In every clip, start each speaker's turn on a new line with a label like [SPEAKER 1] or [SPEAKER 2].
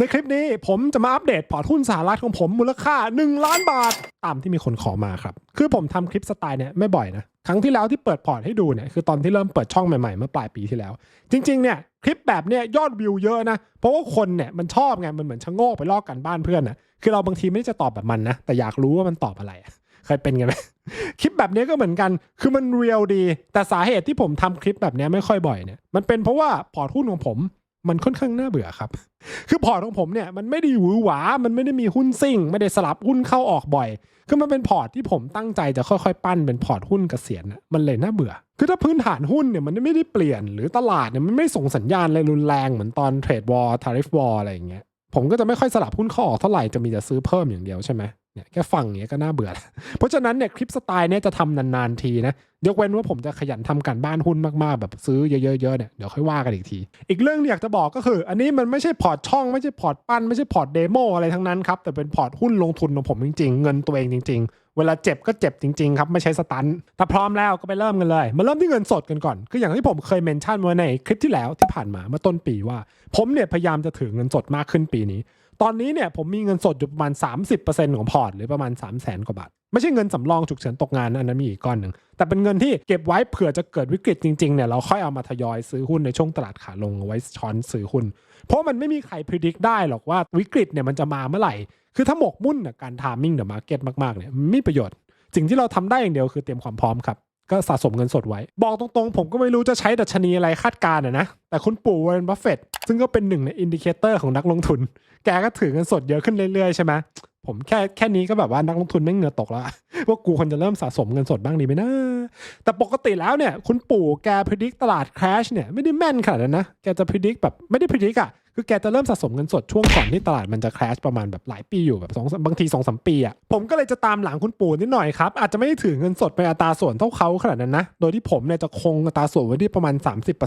[SPEAKER 1] ในคลิปนี้ผมจะมาอัปเดตพอร์ตหุ้นสหรัฐของผมมูลค่า 1 ล้านบาท ตามที่มีคนขอมาครับ คือผมทำคลิปสไตล์เนี่ยไม่บ่อยนะ ครั้งที่แล้วที่เปิดพอร์ตให้ดูเนี่ยคือตอนที่เริ่มเปิดช่องใหม่ๆ เมื่อปลายปีที่แล้ว จริงๆเนี่ยคลิปแบบเนี้ยยอดวิวเยอะนะ เพราะว่าคนเนี่ยมันชอบไงมันเหมือนชะโงกไปลอกกันบ้านเพื่อนนะคือเราบางทีไม่ได้จะตอบแบบมันนะแต่อยากรู้ว่ามันตอบอะไรเคยเป็นไงไหมคลิปแบบนี้ก็เหมือนกัน คือมันเรียลดี แต่สาเหตุที่ผมทำคลิปแบบนี้ไม่ค่อยบ่อยเนี่ย มันเป็นเพราะว่าพอร์ตหุ้นของผม มันค่อนข้างน่าเบื่อครับ คือพอร์ตของผมเนี่ยมันไม่ได้หวือหวา มันไม่ได้มีหุ้นซิ่ง ไม่ได้สลับหุ้นเข้าออกบ่อย คือมันเป็นพอร์ตที่ผมตั้งใจจะค่อยๆ ปั้นเป็นพอร์ตหุ้นเกษียณน่ะมันเลยน่าเบื่อ คือถ้าพื้นฐานหุ้นเนี่ยมันไม่ได้เปลี่ยน หรือตลาดเนี่ยมันไม่ส่งสัญญาณอะไรรุนแรงเหมือนตอนเทรดวอร์ทาริฟวอร์อะไรอย่างเงี้ย ผมก็จะไม่ค่อยสลับหุ้นเข้าออกเท่าไหร่ จะมีแต่ซื้อเพิ่มอย่างเดียวใช่ไหม เนี่ยแค่ฟังอย่างเงี้ยก็น่าเบื่อแล้วเพราะฉะนั้นเนี่ยคลิปสไตล์เนี่ยจะทำนานๆทีนะยกเว้นว่าผมจะขยันทำการบ้านหุ้นมากๆ แบบซื้อเยอะๆเนี่ยเดี๋ยวค่อยว่ากันอีกที อีกเรื่องที่อยากจะบอกก็คือ อันนี้มันไม่ใช่พอร์ตช่องไม่ใช่พอร์ตปั้นไม่ใช่พอร์ตเดโมอะไรทั้งนั้นครับแต่เป็นพอร์ตหุ้นลงทุนของผมจริงๆ เงินตัวเองจริง ๆ เวลาเจ็บก็เจ็บจริงๆครับไม่ใช่สตันถ้าพร้อมแล้วก็ไปเริ่มกันเลย มาเริ่มที่เงินสดกันก่อนคืออย่างที่ผมเคยเมนชั่นไว้ในคลิปที่แล้วที่ผ่านมาเมื่อต้นปีว่า ผมเนี่ยพยายามจะถือเงินสดมากขึ้นปีนี้ ตอนนี้เนี่ยผมมีเงินสดอยู่ประมาณ 30%ของพอร์ตหรือประมาณ 3 0 0แสนกว่าบาท ไม่ใช่เงินสำรองฉุกเฉินตกงานนะอันนั้นมีอีกก้อนหนึ่ง แต่เป็นเงินที่เก็บไว้เผื่อจะเกิดวิกฤตจริงๆเนี่ยเราค่อยเอามาทยอยซื้อหุ้นในช่วงตลาดขาลงเอาไว้ช้อนซื้อหุ้น เพราะมันไม่มีใครพิจิตรได้หรอกว่าวิกฤตเนี่ยมันจะมาเมื่อไหร่ คือถ้าหมกมุ่นกับการทามมิ่งเดอะมาร์เก็ตมากๆเนี่ยไม่ประโยชน์สิ่งที่เราทำได้อย่างเดียวคือเตรียมความพร้อมครับ ก็สะสมเงินสดไว้ บอกตรงๆ ผมก็ไม่รู้จะใช้ดัชนีอะไรคาดการณ์อะนะ แต่คุณปู่วอร์เรนบัฟเฟตซึ่งก็เป็นหนึ่งในอินดิเคเตอร์ของนักลงทุน แกก็ถือเงินสดเยอะขึ้นเรื่อยๆ ใช่ไหมผมแค่แค่นี้ก็แบบว่านักลงทุนไม่เงือตกแล้วว่ากูควรจะเริ่มสะสมเงินสดบ้างดีไหมนะแต่ปกติแล้วเนี่ย คุณปู่แกพิจิตรตลาดคราชเนี่ยไม่ได้แม่นขนาดนั้นนะแกจะพิจิตรแบบไม่ได้พิจิตรอะ คือแกจะเริ่มสะสมเงินสดช่วงก่อนที่ตลาดมันจะแครชประมาณแบบหลายปีอยู่แบบสองบางทีสองสามปีอะผมก็เลยจะตามหลังคุณปู่นิดหน่อยครับ อาจจะไม่ได้ถือเงินสดเป็นอัตราส่วนเท่าเขาขนาดนั้นนะ โดยที่ผมเนี่ยจะคงอัตราส่วนไว้ที่ประมาณ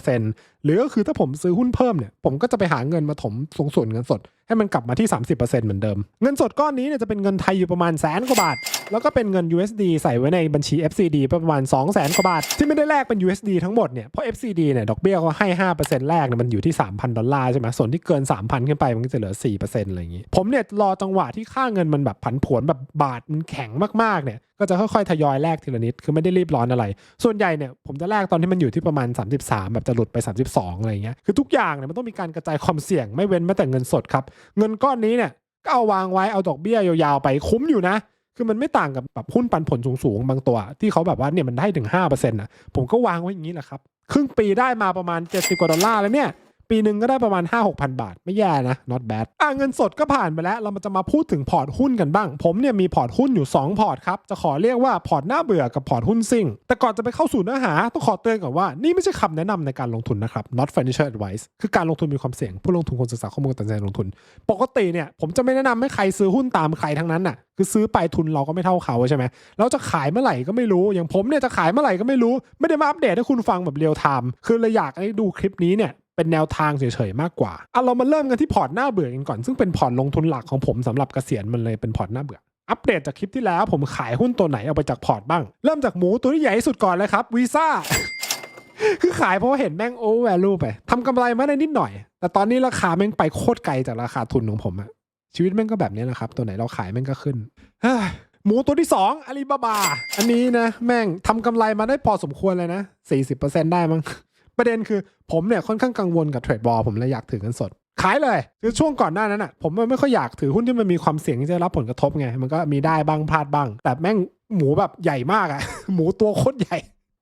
[SPEAKER 1] 30%หรือก็คือถ้าผมซื้อหุ้นเพิ่มเนี่ยผมก็จะไปหาเงินมาถมสงส่วนเงินสดให้มันกลับมาที่ 30%เหมือนเดิม เงินสดก้อนนี้เนี่ยจะเป็นเงินไทยอยู่ประมาณแสนกว่าบาท แล้วก็เป็นเงิน USD ใส่ไว้ในบัญชี FCD ประมาณ 2 0 0 0 0 0กว่าบาท ที่ไม่ได้แลกเป็น USD ทั้งหมดเนี่ยเพราะ FCD เนี่ยดอกเบี้ยเขาให้ 5%แรกเนี่ยมันอยู่ที่ 3,000 ดอลลาร์ใช่ไหมส่วนที่เกิน 3,000 ขึ้นไปมันก็จะเหลือ 4%อะไรอย่างงี้ ผมเนี่ยรอจังหวะที่ค่าเงินมันแบบผันผวนแบบบาทมันแข็งมากๆเนี่ยก็จะค่อยๆทยอยแลกทีละนิดคือไม่ได้รีบร้อนอะไร ส่วนใหญ่เนี่ยผมจะแลกตอนที่มันอยู่ที่ประมาณ 33 แบบจะหลุดไป 32อะไรอย่างเงี้ยคือทุกอย่างเนี่ยมันต้องมีการกระจายความเสี่ยงไม่เว้นแม้แต่เงินสดครับเงินก้อนนี้เนี่ยก็เอาวางไว้เอาดอกเบี้ยยาวๆไปคุ้มอยู่นะ คือมันไม่ต่างกับแบบหุ้นปันผลสูงๆ บางตัว ที่เขาแบบว่าเนี่ยมันได้ถึง5%นะผมก็วางไว้อย่างนี้แหละครับ ครึ่งปีได้มาประมาณ 70 กว่าดอลลาร์แล้วเนี่ย ปีหนึ่งก็ได้ประมาณ 5 6 0 0 0 บาท ไม่แย่นะ not bad อะเงินสดก็ผ่านไปแล้ว เรามาจะมาพูดถึงพอร์ตหุ้นกันบ้าง ผมเนี่ยมีพอร์ตหุ้นอยู่ 2 พอร์ตครับ จะขอเรียกว่าพอร์ตหน้าเบื่อกับพอร์ตหุ้นซิ่ง แต่ก่อนจะไปเข้าสู่เนื้อหา ต้องขอเตือนก่อนว่านี่ไม่ใช่คำแนะนำในการลงทุนนะครับ not financial advice คือการลงทุนมีความเสี่ยง ผู้ลงทุนควรศึกษาข้อมูลตัดสินใจลงทุน ปกติเนี่ยผมจะไม่แนะนำให้ใครซื้อหุ้นตามใครทั้งนั้นน่ะคือซื้อไปทุนเราก็ไม่เท่าเขาใช่ไหมแล้วจะขายเมื่อไหร่ก็ไม่รู้ อย่างผมเนี่ยจะขายเมื่อไหร่ก็ไม่รู้ ไม่ได้มาอัปเดตให้คุณฟังแบบเรียลไทม์ คือเลยอยากให้ดูคลิปนี้เนี่ย เป็นแนวทางเฉยๆมากกว่าอะเรามาเริ่มกันที่พอร์ตหน้าเบื่อกันก่อน ซึ่งเป็นพอร์ตลงทุนหลักของผมสำหรับเกษียณมันเลยเป็นพอร์ตหน้าเบื่ออัปเดตจากคลิปที่แล้วผมขายหุ้นตัวไหนเอาไปจากพอร์ตบ้าง เริ่มจากหมูตัวที่ใหญ่ที่สุดก่อนเลยครับวีซ่าคือขายเพราะเห็นแม่งโอเวอร์แวลูไปทำกำไรมาได้นิดหน่อย แต่ตอนนี้ราคาแม่งไปโคตรไกลจากราคาทุนของผมอะชีวิตแม่งก็แบบนี้แหละครับ ตัวไหนเราขายแม่งก็ขึ้นหมูตัวที่สองอาลีบาบา อันนี้นะ แม่งทำกำไรมาได้พอสมควรเลยนะ 40%ได้มั้ง ประเด็นคือผมเนี่ยค่อนข้างกังวลกับเทรดบอลผมเลยอยากถือเงินสด ขายเลยคือช่วงก่อนหน้านั้นอะผมไม่ค่อยอยากถือหุ้นที่มันมีความเสี่ยงที่จะรับผลกระทบไง มันก็มีได้บ้างพลาดบ้าง แต่แม่งหมูแบบใหญ่มากอะ หมูตัวโคตรใหญ่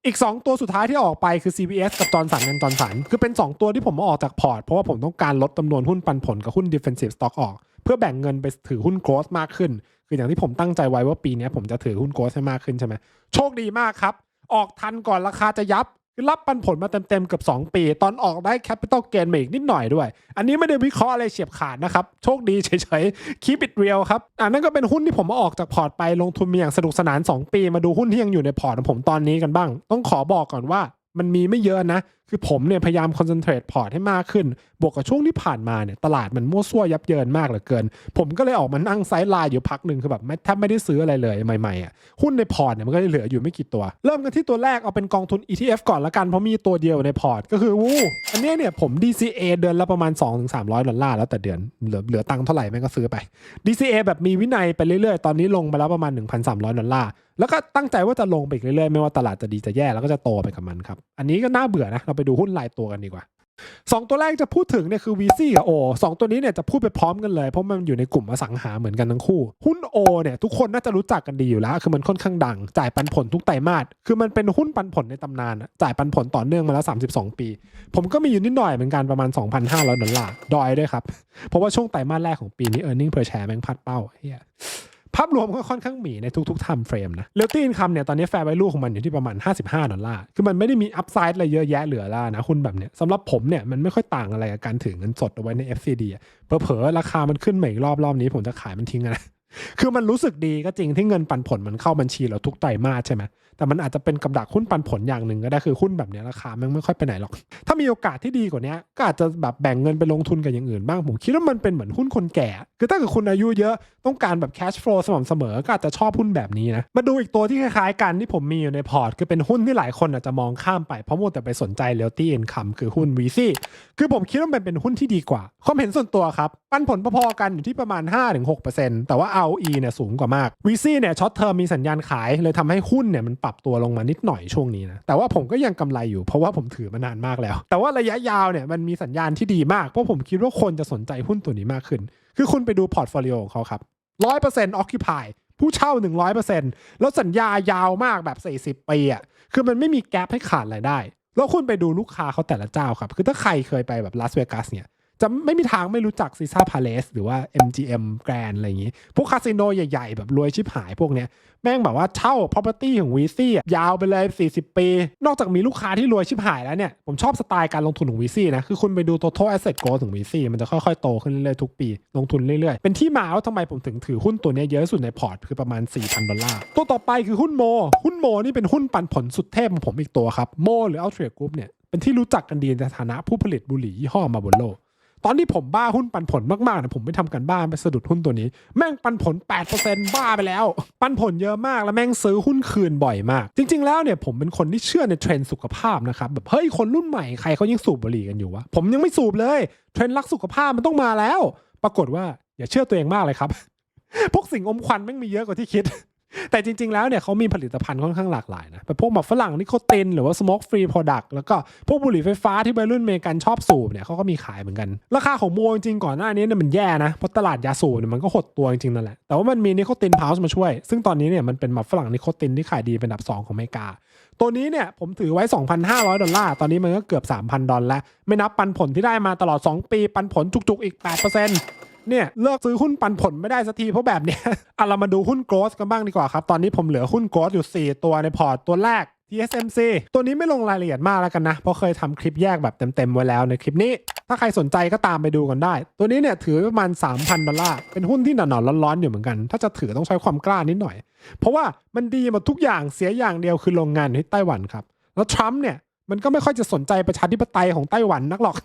[SPEAKER 1] อีก 2 ตัวสุดท้ายที่ออกไปคือ CBS กับจอร์สันกันจอร์สันคือเป็น 2 ตัวที่ผมเอาออกจากพอร์ตเพราะว่าผมต้องการลดจำนวนหุ้นปันผลกับหุ้น defensive stock ออก เพื่อแบ่งเงินไปถือหุ้น growth มากขึ้น คืออย่างที่ผมตั้งใจไว้ว่าปีนี้ผมจะถือหุ้น growth ให้มากขึ้นใช่ไหมโชคดีมากครับออกทันก่อนราคาจะยับ คือรับปันผลมาเต็มๆเกือบ2 ปี ตอนออกได้แคปิตอลเกนมาอีกนิดหน่อยด้วย อันนี้ไม่ได้วิเคราะห์อะไรเฉียบขาดนะครับ โชคดีเฉยๆคีปิดเรียวครับอันนั้นก็เป็นหุ้นที่ผมอาออกจากพอร์ตไปลงทุนมีอย่างสนุกสนาน 2 ปี มาดูหุ้นที่ยังอยู่ในพอร์ตของผมตอนนี้กันบ้าง ต้องขอบอกก่อนว่า มันมีไม่เยอะนะ คือผมเนี่ยพยายามคอนเซนเทรตพอร์ตให้มากขึ้น บวกกับช่วงที่ผ่านมาเนี่ยตลาดมันมั่วซั่วยับเยินมากเหลือเกิน ผมก็เลยออกมานั่งไซด์ไลน์อยู่พักหนึ่งคือแบบไม่แทบไม่ได้ซื้ออะไรเลยใหม่ๆอะหุ้นในพอร์ตเนี่ยมันก็เลยเหลืออยู่ไม่กี่ตัว เริ่มกันที่ตัวแรกเอาเป็นกองทุน ETF ก่อนละกันเพราะมีตัวเดียวในพอร์ตก็คือวูอันนี้เนี่ยผม DCA เดือนละประมาณ 2-300ดอลลาร์แล้วแต่เดือนเหลือเหลือตังค์เท่าไหร่แม่งก็ซื้อไป DCA แบบมีวินัยไปเรื่อยๆตอนนี้ลงไปแล้วประมาณ 1,300ดอลลาร์ แล้วก็ตั้งใจว่าจะลงไปอีกเรื่อยๆ ไม่ว่าตลาดจะดีจะแย่แล้วก็จะโตไปกับมันครับ อันนี้ก็น่าเบื่อนะ เราไปดูหุ้นรายตัวกันดีกว่าสองตัวแรกจะพูดถึงเนี่ยคือ VC กับ O สองตัวนี้เนี่ยจะพูดไปพร้อมกันเลย เพราะมันอยู่ในกลุ่มอสังหาเหมือนกันทั้งคู่ หุ้น O เนี่ยทุกคนน่าจะรู้จักกันดีอยู่แล้ว คือมันค่อนข้างดัง จ่ายปันผลทุกไตรมาส คือมันเป็นหุ้นปันผลในตำนาน จ่ายปันผลต่อเนื่องมาแล้ว 32 ปี ผมก็มีอยู่นิดหน่อยเหมือนกันประมาณ 2,500ดอลลาร์ดอยด้วยครับ เพราะว่าช่วงไตรมาสแรกของปีนี้ e a r n i n g per share แม่งพัดเป้าเฮีย ภาพรวมก็ค่อนข้างหมีในทุกๆไทม์เฟรมนะเรลตี้อินคัมเนี่ยตอนนี้แฟร์ไวลูของมันอยู่ที่ประมาณ 55 ดอลลาร์ คือมันไม่ได้มีอัพไซด์อะไรเยอะแยะเหลือล่ะนะหุ้นแบบเนี้ยสำหรับผมเนี่ยมันไม่ค่อยต่างอะไรกับการถือเงินสดเอาไว้ใน FCD อเผลอๆราคามันขึ้นมาอีกรอบรอบนี้ผมจะขายมันทิ้งนะคือมันรู้สึกดีก็จริงที่เงินปันผลมันเข้าบัญชีเราทุกไตรมาสใช่ไหม แต่มันอาจจะเป็นกับดักหุ้นปันผลอย่างหนึ่งก็ได้คือหุ้นแบบนี้ราคามันไม่ค่อยไปไหนหรอก ถ้ามีโอกาสที่ดีกว่านี้ก็อาจจะแบบแบ่งเงินไปลงทุนกับอย่างอื่นบ้างผมคิดว่ามันเป็นเหมือนหุ้นคนแก่ คือถ้าเกิดคุณอายุเยอะต้องการแบบ cash flow สม่ำเสมอก็อาจจะชอบหุ้นแบบนี้นะมาดูอีกตัวที่คล้ายๆกันที่ผมมีอยู่ในพอร์ตคือเป็นหุ้นที่หลายคนอาจจะมองข้ามไปเพราะมัวแต่ไปสนใจ realty income คือหุ้น VC คือผมคิดว่ามันเป็นหุ้นที่ดีกว่าความเห็นส่วนตัวครับปันผลพอๆกันอยู่ที่ประมาณ 5-6%แต่ว่า ROE เนี่ยสูงกว่ามาก VC เนี่ยช็อตเทอมมีสัญญาณขายเลยทำให้หุ้นเนี่ยมันปรับตัวลงมานิดหน่อยช่วงนี้นะแต่ว่าผมก็ยังกำไรอยู่เพราะว่าผมถือมานานมากแล้ว แต่ว่าระยะยาวเนี่ยมันมีสัญญาณที่ดีมากเพราะผมคิดว่าคนจะสนใจหุ้นตัวนี้มากขึ้น คือคุณไปดูพอร์ตโฟลิโอของเขาครับ100% occupy ผู้เช่า 100%แล้วสัญญายาวมากแบบ 40 ปีอะ คือมันไม่มีแกลบให้ขาดรายได้ แล้วคุณไปดูลูกค้าเขาแต่ละเจ้าครับ คือถ้าใครเคยไปแบบลาสเวกัสเนี่ย จะไม่มีทางไม่รู้จักซีซ่าพาเลสหรือว่า MGM Grand อะไรอย่างนี้ พวกคาสิโนใหญ่ ๆ แบบรวยชิบหายพวกเนี้ย แม่งแบบว่าเช่า property ของวีซี่ยาวไปเลย 40 ปี นอกจากมีลูกค้าที่รวยชิบหายแล้วเนี่ย ผมชอบสไตล์การลงทุนของวีซี่นะ คือคุณไปดู total asset growth ของวีซี่มันจะค่อย ๆ โตขึ้นเรื่อยๆ ทุกปี ลงทุนเรื่อยๆ เป็นที่มาว่าทำไมผมถึงถือหุ้นตัวนี้เยอะสุดในพอร์ตคือประมาณ 4,000 ดอลลาร์ตัวต่อไปคือหุ้นโม หุ้นโมนี่เป็นหุ้นปันผลสุดเทพของผมอีกตัวครับโมหรือ Altria Group เนี่ยเป็นที่รู้จักกันดีในฐานะผู้ผลิตบุหรี่ยี่ห้อมาบนโล ตอนที่ผมบ้าหุ้นปันผลมากๆนะผมไม่ทำกันบ้านไปสะดุดหุ้นตัวนี้ แม่งปันผล 8%บ้าไปแล้ว ปันผลเยอะมากแล้วแม่งซื้อหุ้นคืนบ่อยมาก จริง ๆ แล้วเนี่ยผมเป็นคนที่เชื่อในเทรนด์สุขภาพนะครับแบบเฮ้ยคนรุ่นใหม่ใครเขายังสูบบุหรี่กันอยู่วะผมยังไม่สูบเลยเทรนด์รักสุขภาพมันต้องมาแล้ว ปรากฏว่าอย่าเชื่อตัวเองมากเลยครับพวกสิ่งอมควันแม่งมีเยอะกว่าที่คิด แต่จริง ๆ แล้วเนี่ยเขามีผลิตภัณฑ์ค่อนข้างหลากหลายนะเป็นพวกแบบฝรั่งนิโคตินหรือว่า smoke free product แล้วก็พวกบุหรี่ไฟฟ้าที่วัยรุ่นเมกันชอบสูบเนี่ยเขาก็มีขายเหมือนกัน ราคาของโมจริงๆก่อนหน้านี้เนี่ยมันแย่นะเพราะตลาดยาสูบเนี่ยมันก็หดตัวจริงๆนั่นแหละแต่ว่ามันมีนิโคตินพาวส์มาช่วย ซึ่งตอนนี้เนี่ยมันเป็นแบบฝรั่งนิโคตินที่ขายดีเป็นอันดับ 2 ของอเมริกา ตัวนี้เนี่ยผมถือไว้ 2,500 ดอลลาร์ตอนนี้มันก็เกือบ 3,000 ดอลลาร์ไม่นับปันผลที่ได้มาตลอด 2 ปีปันผลจุกๆอีก 8% เนี่ยเลิกซื้อหุ้นปันผลไม่ได้สักทีเพราะแบบเนี้ยอะเรามาดูหุ้นโกลด์กันบ้างดีกว่าครับ ตอนนี้ผมเหลือหุ้นโกลด์อยู่ 4 ตัวในพอร์ตตัวแรก TSMC ตัวนี้ไม่ลงรายละเอียดมากแล้วกันนะ เพราะเคยทำคลิปแยกแบบเต็มๆไว้แล้วในคลิปนี้ ถ้าใครสนใจก็ตามไปดูกันได้ ตัวนี้เนี่ยถือประมาณ 3,000 ดอลลาร์ เป็นหุ้นที่หนอนๆร้อนๆอยู่เหมือนกัน ถ้าจะถือต้องใช้ความกล้านิดหน่อย เพราะว่ามันดีหมดทุกอย่างเสียอย่างเดียวคือโรงงานที่ไต้หวันครับ แล้วทรัมป์เนี่ยมันก็ไม่ค่อยจะสนใจประชาธิปไตยของไต้หวันนักหรอก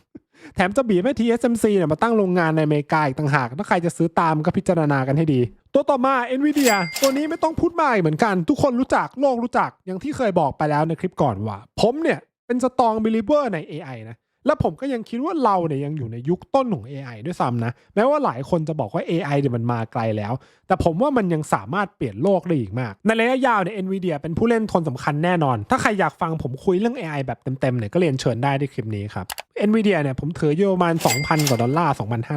[SPEAKER 1] แถมจะบีบให้ TSMC เนี่ยมาตั้งโรงงานในอเมริกาอีกต่างหาก ถ้าใครจะซื้อตามก็พิจารณากันให้ดี ตัวต่อมา NVIDIA ตัวนี้ไม่ต้องพูดมากอีกเหมือนกัน ทุกคนรู้จักโลกรู้จักอย่างที่เคยบอกไปแล้วในคลิปก่อนว่า ผมเนี่ยเป็นสตองบิลิเวอร์ใน AI นะ และผมก็ยังคิดว่าเราเนี่ยยังอยู่ในยุคต้นของ AI ด้วยซ้ำนะ แม้ว่าหลายคนจะบอกว่า AI เนี่ยมันมาไกลแล้ว แต่ผมว่ามันยังสามารถเปลี่ยนโลกได้อีกมาก ในระยะยาวเนี่ย NVIDIA เป็นผู้เล่นคนสำคัญแน่นอน ถ้าใครอยากฟังผมคุยเรื่อง AI แบบเต็มๆเนี่ยก็เรียนเชิญได้ที่คลิปนี้ครับ NVIDIA เนี่ยผมถืออยู่ประมาณ 2,000 กว่าดอลลาร์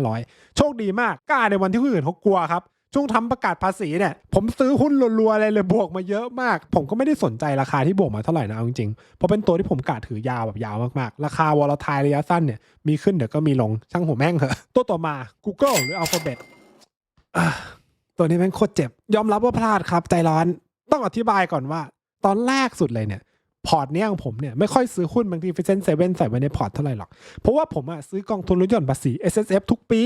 [SPEAKER 1] 2,500 โชคดีมากกล้าในวันที่คนอื่นเขากลัวครับ ช่วงทำประกาศภาษีเนี่ยผมซื้อหุ้นรัวๆเลยเลยบวกมาเยอะมาก ผมก็ไม่ได้สนใจราคาที่บวกมาเท่าไหร่นะเอาจริงๆเพราะเป็นตัวที่ผมกาถือยาวแบบยาวมากๆ ราคาวอลทายระยะสั้นเนี่ยมีขึ้นเดี๋ยวก็มีลงช่างหัวแม่งเหอะตัวต่อมา Google หรือ Alphabet ตัวนี้แม่งโคตรเจ็บ ยอมรับว่าพลาดครับใจร้อนต้องอธิบายก่อนว่า ตอนแรกสุดเลยเนี่ย พอร์ตเนี้ยของผมเนี่ยไม่ค่อยซื้อหุ้นบางทีฟิเซนเซเว่นใส่ไว้ในพอร์ตเท่าไหร่หรอก เพราะว่าผมอะซื้อกองทุนลดหย่อนภาษี S S F ทุกปี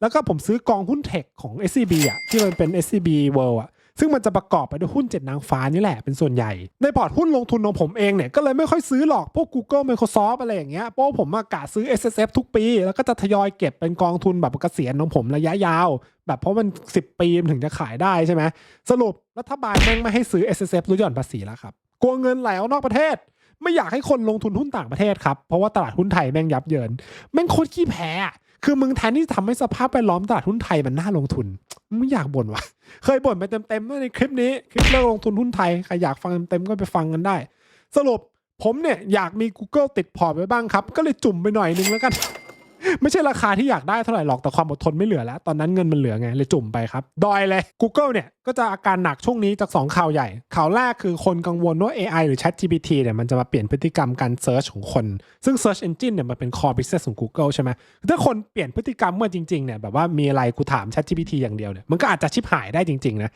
[SPEAKER 1] แล้วก็ผมซื้อกองหุ้นเทคของ S C B อะที่มันเป็น S C B World อะซึ่งมันจะประกอบไปด้วยหุ้นเจ็ดนางฟ้านี่แหละเป็นส่วนใหญ่ ในพอร์ตหุ้นลงทุนของผมเองเนี่ย ก็เลยไม่ค่อยซื้อหรอก พวก Google Microsoft อะไรอย่างเงี้ยเพราะว่าผมอากาศซื้อ S S F ทุกปี แล้วก็จะทยอยเก็บเป็นกองทุนแบบเกษียณของผมระยะยาว แบบเพราะมัน 10 ปีมันถึงจะขายได้ใช่ไหมสรุปรัฐบาลแม่งไม่ให้ซื้อ S S F ลดหย่อนภาษีแล้วครับ กลัวเงินไหลออกนอกประเทศ ไม่อยากให้คนลงทุนหุ้นต่างประเทศครับเพราะว่าตลาดหุ้นไทยแม่งยับเยินแม่งโคตรขี้แพ้คือมึงแทนที่จะทำให้สภาพแวดล้อมตลาดหุ้นไทยมันน่าลงทุนไม่อยากบ่นว่ะเคยบ่นไปเต็มๆในคลิปนี้คลิปเรื่องลงทุนหุ้นไทยใครอยากฟังเต็มๆก็ไปฟังกันได้ สรุปผมเนี่ยอยากมี Google ติดพอร์ตไว้บ้างครับ ก็เลยจุ่มไปหน่อยนึงแล้วกัน ไม่ใช่ราคาที่อยากได้เท่าไหร่หรอกแต่ความอดทนไม่เหลือแล้ว ตอนนั้นเงินมันเหลือไงเลยจุ่มไปครับ ดอยเลย Google เนี่ยก็จะอาการหนักช่วงนี้จาก 2 ข่าวใหญ่ ข่าวแรกคือคนกังวลว่า AI หรือ ChatGPT เนี่ยมันจะมาเปลี่ยนพฤติกรรมการ Search ของคน ซึ่ง Search Engine เนี่ยมันเป็น core business ของ Google ใช่ไหมถ้าคนเปลี่ยนพฤติกรรมเมื่อจริงๆเนี่ยแบบว่ามีอะไรกูถาม ChatGPT อย่างเดียวเนี่ยมันก็อาจจะชิบหายได้จริงๆนะ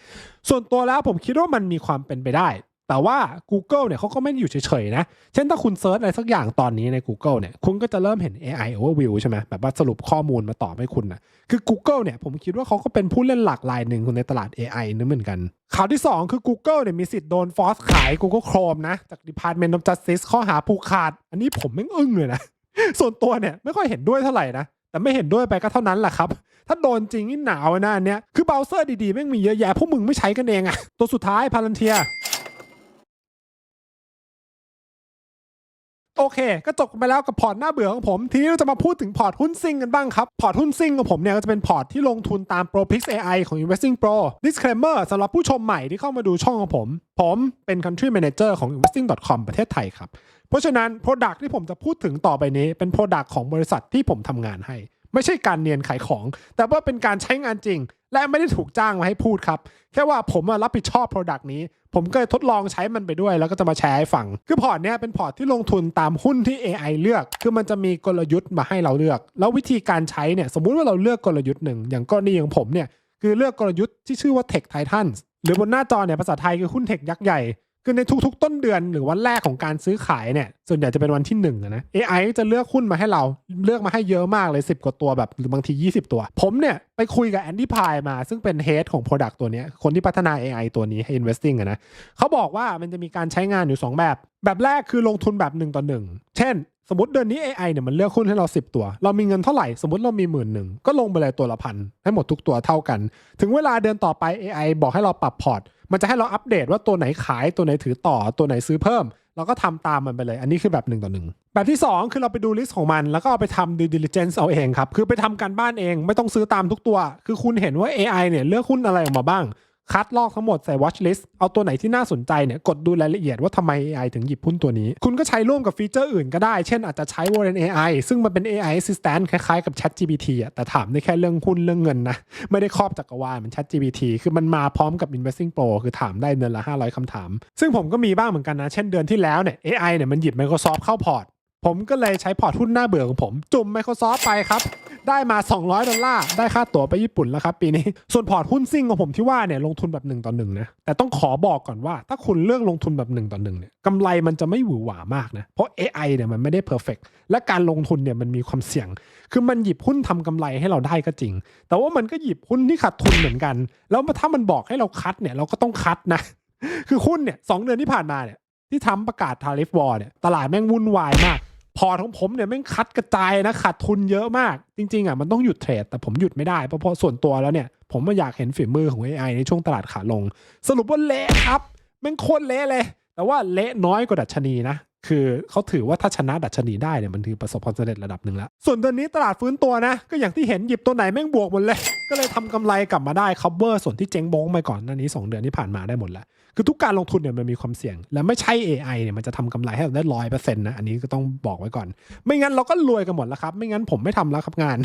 [SPEAKER 1] ส่วนตัวแล้วผมคิดว่ามันมีความเป็นไปได้ แต่ว่า Google เนี่ยเขาก็ไม่ได้อยู่เฉยๆนะ เช่นถ้าคุณเซิร์ชอะไรสักอย่างตอนนี้ใน Google เนี่ย คุณก็จะเริ่มเห็น AI overview ใช่ไหมแบบว่าสรุปข้อมูลมาตอบให้คุณนะคือ Google เนี่ยผมคิดว่าเขาก็เป็นผู้เล่นหลากหลายหนึ่งในตลาด AI นั่นเหมือนกัน ข่าวที่ 2 คือ Google เนี่ยมีสิทธิ์โดนฟอสขาย Google Chrome นะ จาก Department of Justice ข้อหาผูกขาด อันนี้ผมแม่งอึ้งเลยนะ ส่วนตัวเนี่ยไม่ค่อยเห็นด้วยเท่าไหร่นะแต่ไม่เห็นด้วยไปก็เท่านั้นแหละครับ ถ้าโดนจริงนี่หนาวนะอันเนี้ยคือเบราว์เซอร์ดีๆแม่งมีเยอะแยะพวกมึงไม่ใช้กันเองอะตัวสุดท้ายพาลันเทีย โอเค ก็จบไปแล้วกับพอร์ตหน้าเบื่อของผม ทีนี้เราจะมาพูดถึงพอร์ตหุ้นซิ่งกันบ้างครับ พอร์ตหุ้นซิ่งของผมเนี่ยก็จะเป็นพอร์ตที่ลงทุนตาม ProPix AI ของ Investing Pro Disclaimer สำหรับผู้ชมใหม่ที่เข้ามาดูช่องของผม ผมเป็น Country Manager ของ Investing.com ประเทศไทยครับ เพราะฉะนั้น Product ที่ผมจะพูดถึงต่อไปนี้เป็น Product ของบริษัทที่ผมทำงานให้ ไม่ใช่การเนียนขายของ แต่ว่าเป็นการใช้งานจริง และไม่ได้ถูกจ้างมาให้พูดครับ แค่ว่าผมรับผิดชอบ Product นี้ ผมก็ทดลองใช้มันไปด้วย แล้วก็จะมาแชร์ให้ฟัง คือพอร์ตเนี้ยเป็นพอร์ตที่ลงทุนตามหุ้นที่ AI เลือก คือมันจะมีกลยุทธ์มาให้เราเลือก แล้ววิธีการใช้เนี่ยสมมุติว่าเราเลือกกลยุทธ์หนึ่งอย่างกรณีของผมเนี่ยคือเลือกกลยุทธ์ที่ชื่อว่า Tech Titans หรือบนหน้าจอเนี่ยภาษาไทยคือหุ้นเทคยักษ์ใหญ่ คือในทุกๆ ต้นเดือนหรือวันแรกของการซื้อขายเนี่ย ส่วนใหญ่จะเป็นวันที่1นึ่งอะนะ AI จะเลือกหุ้นมาให้เราเลือกมาให้เยอะมากเลย 10 กว่าตัวแบบหรือบางที 20 ตัว ผมเนี่ย ไปคุยกับแอนดี้พายมาซึ่งเป็นเฮดของ Product ตัวนี้ คนที่พัฒนา AI ตัวนี้ให้ investing อะนะเขาบอกว่ามันจะมีการใช้งานอยู่ 2 แบบ แบบแรกคือลงทุนแบบ1ต่อ1เช่น สมมติเดือนนี้ AI เนี่ยมันเลือกหุ้นให้เรา 10 ตัว เรามีเงินเท่าไหร่ สมมติเรามีหมื่นหนึ่งก็ลงไปเลยตัวละพันให้หมดทุกตัวเท่ากัน ถึงเวลาเดือนต่อไป AI บอกให้เราปรับพอร์ต มันจะให้เราอัปเดตว่าตัวไหนขายตัวไหนถือต่อตัวไหนซื้อเพิ่ม เราก็ทำตามมันไปเลย อันนี้คือแบบหนึ่งต่อหนึ่งแบบที่ 2 คือเราไปดูลิสต์ของมันแล้วก็เอาไปทำ due diligence เอาเองครับคือไปทำการบ้านเองไม่ต้องซื้อตามทุกตัว คือคุณเห็นว่า AI เนี่ยเลือกหุ้นอะไรออกมาบ้าง คัดลอกทั้งหมดใส่ watch list เอาตัวไหนที่น่าสนใจเนี่ยกดดูรายละเอียดว่าทำไม AI ถึงหยิบหุ้นตัวนี้ คุณก็ใช้ร่วมกับฟีเจอร์อื่นก็ได้ เช่นอาจจะใช้ Warren AI ซึ่งมันเป็น AI assistant คล้ายๆกับ Chat GPT อะแต่ถามได้แค่เรื่องหุ้นเรื่องเงินนะ ไม่ได้ครอบจักรวาลเหมือน Chat GPT คือมันมาพร้อมกับ Investing Pro คือถามได้เดือนละ 500คำถาม ซึ่งผมก็มีบ้างเหมือนกันนะ เช่นเดือนที่แล้วเนี่ย AI เนี่ยมันหยิบ Microsoft เข้าพอร์ตผมก็เลยใช้พอร์ตหุ้นหน้าเบื่อของผม จุ่ม Microsoft ไปครับ ได้มา 200 ดอลลาร์ ได้ค่าตั๋วไปญี่ปุ่นแล้วครับปีนี้ ส่วนพอร์ตหุ้นซิ่งของผมที่ว่าเนี่ยลงทุนแบบ1ต่อ1นะ แต่ต้องขอบอกก่อนว่า ถ้าคุณเลือกลงทุนแบบ1ต่อ1เนี่ยกำไรมันจะไม่หวือหวามากนะ เพราะ AI เนี่ยมันไม่ได้เพอร์เฟกและการลงทุนเนี่ยมันมีความเสี่ยง คือมันหยิบหุ้นทำกำไรให้เราได้ก็จริง แต่ว่ามันก็หยิบหุ้นที่ขาดทุนเหมือนกัน แล้วถ้ามันบอกให้เราคัดเนี่ยเราก็ต้องคัดนะ คือหุ้นเนี่ยสองเดือนที่ผ่านมาเนี่ยที่ทำประกาศทาริฟวอร์เนี่ยตลาดแม่งวุ่นวายมาก พอร์ตของผมเนี่ยแม่งคัดกระจายนะขาดทุนเยอะมาก จริงๆอะมันต้องหยุดเทรด แต่ผมหยุดไม่ได้ เพราะเพราะส่วนตัวแล้วเนี่ย ผมไม่อยากเห็นฝีมือของ AI ในช่วงตลาดขาลง สรุปว่าเละครับแม่งโคตรเละเลย แต่ว่าเละน้อยกว่าดัชนีนะคือเขาถือว่าถ้าชนะดัชนีได้เนี่ยมันคือประสบความสำเร็จระดับหนึ่งแล้ว ส่วนตอนนี้ตลาดฟื้นตัวนะ ก็อย่างที่เห็นหยิบตัวไหนแม่งบวกหมดเลย ก็เลยทำกำไรกลับมาได้ cover ส่วนที่เจ๊งบงไปก่อนหน้านี้ 2 เดือนที่ผ่านมาได้หมดแล้ว คือทุกการลงทุนเนี่ยมันมีความเสี่ยง และไม่ใช่ AI เนี่ยมันจะทำกำไรให้เราได้ร้อยเปอร์เซ็นต์นะ อันนี้ก็ต้องบอกไว้ก่อน ไม่งั้นเราก็รวยกันหมดแล้วครับ ไม่งั้นผมไม่ทำแล้วครับงาน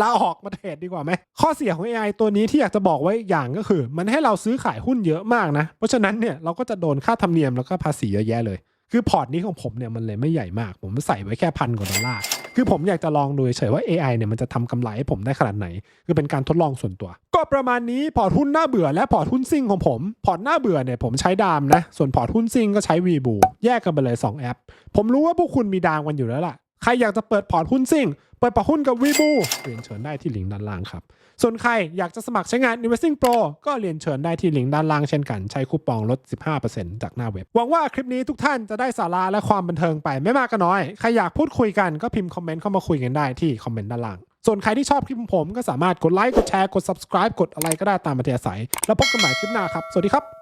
[SPEAKER 1] ลาออกมาเทรดดีกว่าไหม ข้อเสียของ AI ตัวนี้ที่อยากจะบอกไว้อย่างก็คือ มันให้เราซื้อขายหุ้นเยอะมากนะ เพราะฉะนั้นเนี่ยเราก็จะโดนค่าธรรมเนียมแล้วก็ภาษีเยอะแยะเลย คือพอร์ตนี้ของผมเนี่ยมันเลยไม่ใหญ่มาก ผมใส่ไว้แค่พันกว่าดอลลาร์ คือผมอยากจะลองดูเฉยว่า AI เนี่ยมันจะทำกำไรให้ผมได้ขนาดไหน คือเป็นการทดลองส่วนตัว ก็ประมาณนี้พอร์ตหุ้นหน้าเบื่อและพอร์ตหุ้นซิ่งของผม พอร์ตหน้าเบื่อเนี่ยผมใช้ดามนะ ส่วนพอร์ตหุ้นซิ่งก็ใช้วีบูแยกกันไปเลย 2 แอป ผมรู้ว่าพวกคุณมีดามกันอยู่แล้วล่ะ ใครอยากจะเปิดพอร์ตหุ้นซิ่ง เปิดพอร์ตหุ้นกับวีบูเรียนเชิญได้ที่ลิงก์ด้านล่างครับ ส่วนใครอยากจะสมัครใช้งาน Investing Pro ก็เรียนเชิญได้ที่ลิงก์ด้านล่างเช่นกัน ใช้คูปองลด 15%จากหน้าเว็บ หวังว่าคลิปนี้ทุกท่านจะได้สาระและความบันเทิงไปไม่มากก็น้อย ใครอยากพูดคุยกันก็พิมพ์คอมเมนต์เข้ามาคุยกันได้ที่คอมเมนต์ด้านล่างส่วนใครที่ชอบคลิปของผมก็สามารถกดไลค์ กดแชร์ กด subscribe กดอะไรก็ได้ตามอัธยาศัย แล้วพบกันใหม่คลิปหน้าครับ สวัสดีครับ